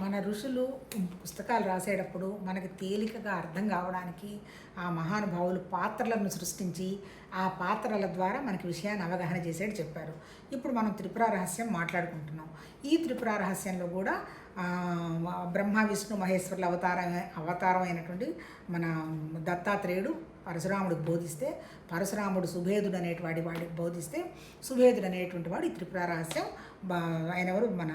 మన ఋషులు పుస్తకాలు రాసేటప్పుడు మనకు తేలికగా అర్థం కావడానికి ఆ మహానుభావులు పాత్రలను సృష్టించి ఆ పాత్రల ద్వారా మనకి విషయాన్ని అవగాహన చేసేది చెప్పారు. ఇప్పుడు మనం త్రిపుర రహస్యం మాట్లాడుకుంటున్నాం. ఈ త్రిపుర రహస్యంలో కూడా బ్రహ్మ విష్ణు మహేశ్వరుల అవతారం అవతారం అయినటువంటి మన దత్తాత్రేయుడు పరశురాముడికి బోధిస్తే పరశురాముడు సుభేదుడు అనేటువంటి వాడికి బోధిస్తే సుభేదుడు అనేటువంటి వాడు ఈ త్రిపుర రహస్యం బా- ఆయన ఎవరు? మన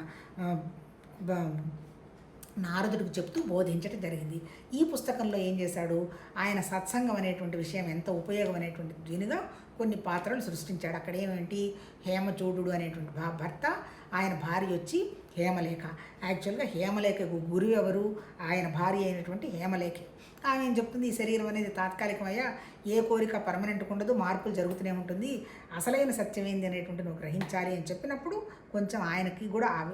నారదుడికి చెప్తూ బోధించడం జరిగింది. ఈ పుస్తకంలో ఏం చేశాడు? ఆయన సత్సంగం అనేటువంటి విషయం ఎంత ఉపయోగం అనేటువంటి దీనిగా కొన్ని పాత్రలు సృష్టించాడు. అక్కడ ఏమేంటి? హేమచూడు అనేటువంటి భా- భర్త ఆయన భార్య వచ్చి హేమలేఖ. యాక్చువల్గా హేమలేఖకు గురువు ఎవరు ఆయన భార్య అయినటువంటి హేమలేఖ. ఆమె ఏం చెప్తుంది? ఈ శరీరం అనేది తాత్కాలికమయ్యా ఏ కోరిక పర్మనెంట్గా ఉండదు మార్పులు జరుగుతూనే ఉంటుంది. అసలైన సత్యం ఏంది అనేటువంటి నువ్వు గ్రహించాలి అని చెప్పినప్పుడు కొంచెం ఆయనకి కూడా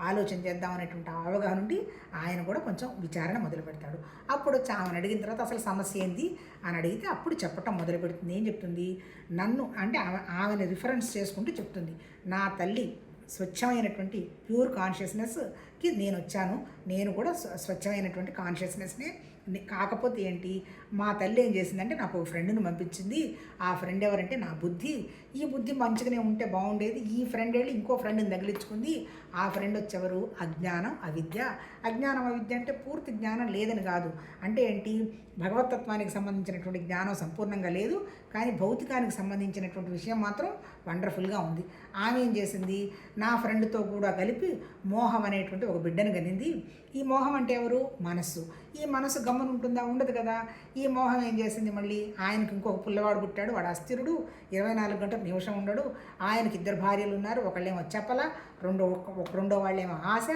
ఆలోచన చేద్దాం అనేటువంటి అవగాహన ఉండి ఆయన కూడా కొంచెం విచారణ మొదలు పెడతాడు. అప్పుడు వచ్చి ఆమెను అడిగిన తర్వాత అసలు సమస్య ఏంది? అని అడిగితే అప్పుడు చెప్పటం మొదలు పెడుతుంది. ఏం చెప్తుంది? నన్ను అంటే ఆమె ఆమెను రిఫరెన్స్ చేసుకుంటూ చెప్తుంది. నా తల్లి స్వచ్ఛమైనటువంటి ప్యూర్ కాన్షియస్నెస్ కి నేను వచ్చాను నేను కూడా స్వ- స్వచ్ఛమైనటువంటి కాన్షియస్నెస్నే కాకపోతే ఏంటి మా తల్లి ఏం చేసిందంటే నాకు ఒక ఫ్రెండ్ని పంపించింది. ఆ ఫ్రెండ్ ఎవరంటే నా బుద్ధి. ఈ బుద్ధి మంచిగానే ఉంటే బాగుండేది. ఈ ఫ్రెండ్ వెళ్ళి ఇంకో ఫ్రెండ్ని తగిలించుకుంది. ఆ ఫ్రెండ్ వచ్చేవారు అజ్ఞానం అవిద్య. అజ్ఞానం అవిద్య అంటే పూర్తి జ్ఞానం లేదని కాదు. అంటే ఏంటి భగవతత్వానికి సంబంధించినటువంటి జ్ఞానం సంపూర్ణంగా లేదు. కానీ భౌతికానికి సంబంధించినటువంటి విషయం మాత్రం వండర్ఫుల్గా ఉంది. ఆమె ఏం చేసింది నా ఫ్రెండ్తో కూడా కలిపి మోహం అనేటువంటి ఒక బిడ్డను కనింది. ఈ మోహం అంటే ఎవరు? మనస్సు. ఈ మనసు గమ్మన ఉంటుందా? ఉండదు కదా. ఈ మోహం ఏం చేసింది మళ్ళీ? ఆయనకి ఇంకొక పుల్లవాడు పుట్టాడు వాడు అస్థిరుడు. ఇరవై నాలుగు గంటల నిమిషం ఉండడు. ఆయనకి ఇద్దరు భార్యలు ఉన్నారు. ఒకళ్ళేమో చెప్పల రెండో ఒక రెండో వాళ్ళేమో ఆశ.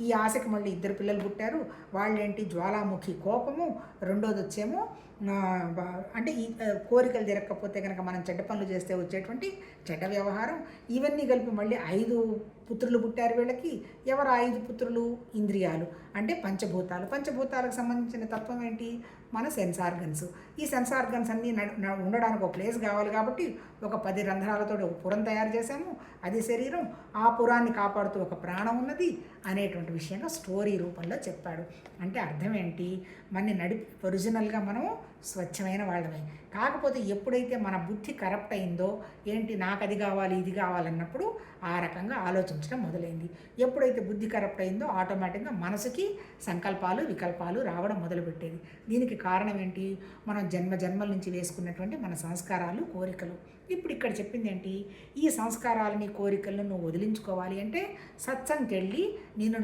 ఈ ఆశకి మళ్ళీ ఇద్దరు పిల్లలు పుట్టారు. వాళ్ళేంటి? జ్వాలాముఖి కోపము రెండోది వచ్చేమో అంటే ఈ కోరికలు జరగకపోతే కనుక మనం చెడ్డ పనులు చేస్తే వచ్చేటువంటి చెడ్డ వ్యవహారం. ఇవన్నీ కలిపి మళ్ళీ ఐదు పుత్రులు పుట్టారు వీళ్ళకి. ఎవరు ఐదు పుత్రులు? ఇంద్రియాలు. అంటే పంచభూతాలు. పంచభూతాలకు సంబంధించిన తత్వం ఏంటి మన సెన్స్ ఆర్గన్స్ ఈ సెన్స్ ఆర్గన్స్ అన్నీ ఉండడానికి ఒక ప్లేస్ కావాలి కాబట్టి ఒక పది రంధ్రాలతో ఒక పురం తయారు చేశాము. అది శరీరం ఆ పురాన్ని కాపాడుతూ ఒక ప్రాణం ఉన్నది అనేటువంటి విషయంగా స్టోరీ రూపంలో చెప్పాడు. అంటే అర్థం ఏంటి? మన నడిపి ఒరిజినల్గా మనము స్వచ్ఛమైన వాళ్ళమే. కాకపోతే ఎప్పుడైతే మన బుద్ధి కరప్ట్ అయిందో ఏంటి నాకు అది కావాలి ఇది కావాలన్నప్పుడు ఆ రకంగా ఆలోచించడం మొదలైంది. ఎప్పుడైతే బుద్ధి కరప్ట్ అయిందో ఆటోమేటిక్గా మనసుకి సంకల్పాలు వికల్పాలు రావడం మొదలుపెట్టేది. దీనికి కారణం ఏంటి మనం జన్మ జన్మల నుంచి వేసుకున్నటువంటి మన సంస్కారాలు కోరికలు. ఇప్పుడు ఇక్కడ చెప్పింది ఏంటి ఈ సంస్కారాలని కోరికలను నువ్వు వదిలించుకోవాలి అంటే సత్సంగ్కి వెళ్ళి నేను